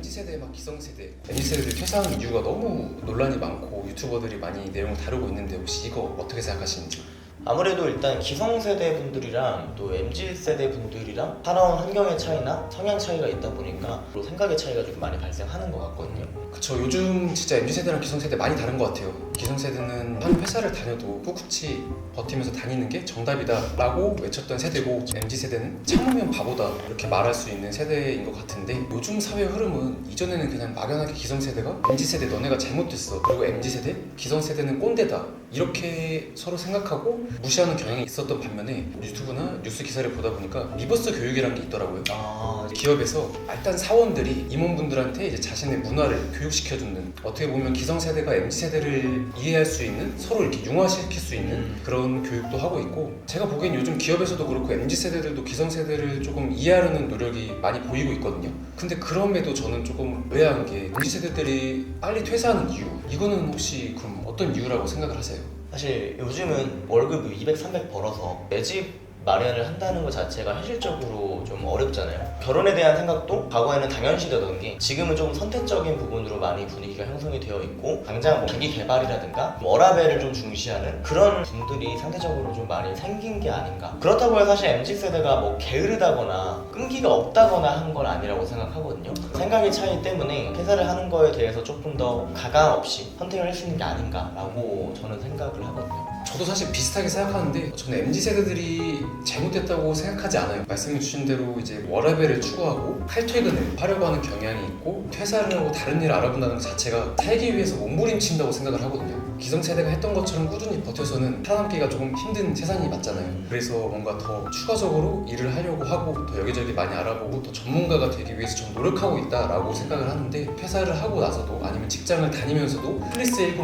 MZ세대 막 기성 세대. MZ세대들 퇴사하는 이유가 너무 논란이 많고 유튜버들이 많이 내용을 다루고 있는데 혹시 이거 어떻게 생각하시는지 아무래도 일단 기성세대 분들이랑 또 MZ세대 분들이랑 살아온 환경의 차이나 성향 차이가 있다 보니까 또 생각의 차이가 좀 많이 발생하는 것 같거든요. 그쵸. 요즘 진짜 MZ세대랑 기성세대 많이 다른 것 같아요. 기성세대는 한 회사를 다녀도 꿋꿋이 버티면서 다니는 게 정답이다 라고 외쳤던 세대고 MZ세대는 참으면 바보다 이렇게 말할 수 있는 세대인 것 같은데 요즘 사회 흐름은 이전에는 그냥 막연하게 기성세대가 MZ세대 너네가 잘못됐어. 그리고 MZ세대 기성세대는 꼰대다. 이렇게 서로 생각하고 무시하는 경향이 있었던 반면에 유튜브나 뉴스 기사를 보다 보니까 리버스 교육이라는 게 있더라고요 아, 기업에서 일단 사원들이 임원분들한테 이제 자신의 문화를 교육시켜주는 어떻게 보면 기성세대가 MZ세대를 이해할 수 있는 서로 이렇게 융화시킬 수 있는 음. 그런 교육도 하고 있고 제가 보기엔 요즘 기업에서도 그렇고 MZ세대들도 기성세대를 조금 이해하려는 노력이 많이 보이고 있거든요 근데 그럼에도 저는 조금 의아한 게 MZ세대들이 빨리 퇴사하는 이유 이거는 혹시 그럼 어떤 이유라고 생각을 하세요? 사실 요즘은 월급 200, 300 벌어서 내 집 마련을 한다는 것 자체가 현실적으로 좀 어렵잖아요. 결혼에 대한 생각도 과거에는 당연시되던 게 지금은 조금 선택적인 부분으로 많이 분위기가 형성이 되어 있고 당장 뭐 자기 개발이라든가 뭐 워라밸을 좀 중시하는 그런 분들이 상대적으로 좀 많이 생긴 게 아닌가. 그렇다고 해서 사실 MZ 세대가 뭐 게으르다거나 끈기가 없다거나 한 건 아니라고 생각하거든요. 생각의 차이 때문에 회사를 하는 거에 대해서 조금 더 가감 없이 선택을 할 수 있는 게 아닌가라고 저는 생각을 하거든요. 저도 사실 비슷하게 생각하는데 저는 MZ 세대들이 잘못됐다고 생각하지 않아요. 말씀해 주신 대로 이제 워라밸을 추구하고 칼퇴근을 하려고 하는 경향이 있고 퇴사를 하고 다른 일을 알아본다는 것 자체가 살기 위해서 몸부림친다고 생각을 하거든요. 기성세대가 했던 것처럼 꾸준히 버텨서는 살아남기가 조금 힘든 세상이 맞잖아요. 그래서 뭔가 더 추가적으로 일을 하려고 하고 더 여기저기 많이 알아보고 더 전문가가 되기 위해서 좀 노력하고 있다라고 생각을 하는데 퇴사를 하고 나서도 아니면 직장을 다니면서도 플리스 101,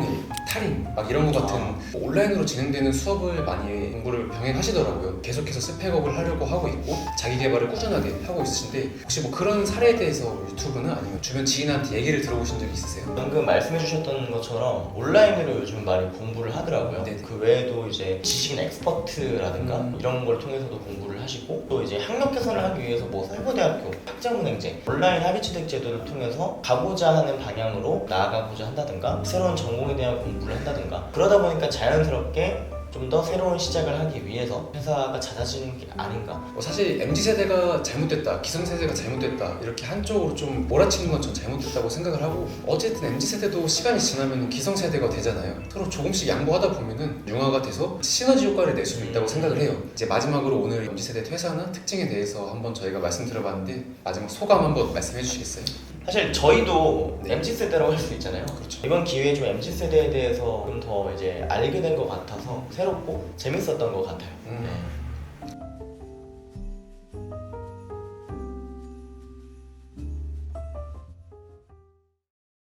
탈인 막 이런 것 같은 뭐 온라인으로 진행되는 수업을 많이 공부를 병행하시더라고요. 계속해서 스펙업을 하려고 하고 있고 자기 개발을 꾸준하게 하고 있으신데 혹시 뭐 그런 사례에 대해서 유튜브나 아니면 주변 지인한테 얘기를 들어보신 적 있으세요? 방금 말씀해 주셨던 것처럼 온라인으로 요즘 많이 공부를 하더라고요. 네네. 그 외에도 이제 지식인 엑스퍼트라든가 음. 이런 걸 통해서도 공부를 하시고 또 이제 학력 개선을 하기 위해서 뭐 설고대학교 학자문행제 온라인 학위취득 제도를 통해서 가고자 하는 방향으로 나아가고자 한다든가 새로운 전공에 대한 공부 를 한다든가. 그러다 보니까 자연스럽게 좀 더 새로운 시작을 하기 위해서 회사가 잦아지는 게 아닌가 어, 사실 MZ 세대가 잘못됐다, 기성 세대가 잘못됐다 이렇게 한쪽으로 좀 몰아치는 건 전 잘못됐다고 생각을 하고 어쨌든 MZ 세대도 시간이 지나면 기성 세대가 되잖아요. 서로 조금씩 양보하다 보면은 융화가 돼서 시너지 효과를 낼 수도 있다고 생각을 해요. 이제 마지막으로 오늘 MZ 세대 퇴사나 특징에 대해서 한번 저희가 말씀드려봤는데 마지막 소감 한번 말씀해 주시겠어요? 사실 저희도 네. MZ 세대라고 할 수 있잖아요. 그렇죠. 이번 기회에 좀 MZ 세대에 대해서 좀 더 이제 알게 된 것 같아서 새 롭고 재밌었던 것 같아요. 음,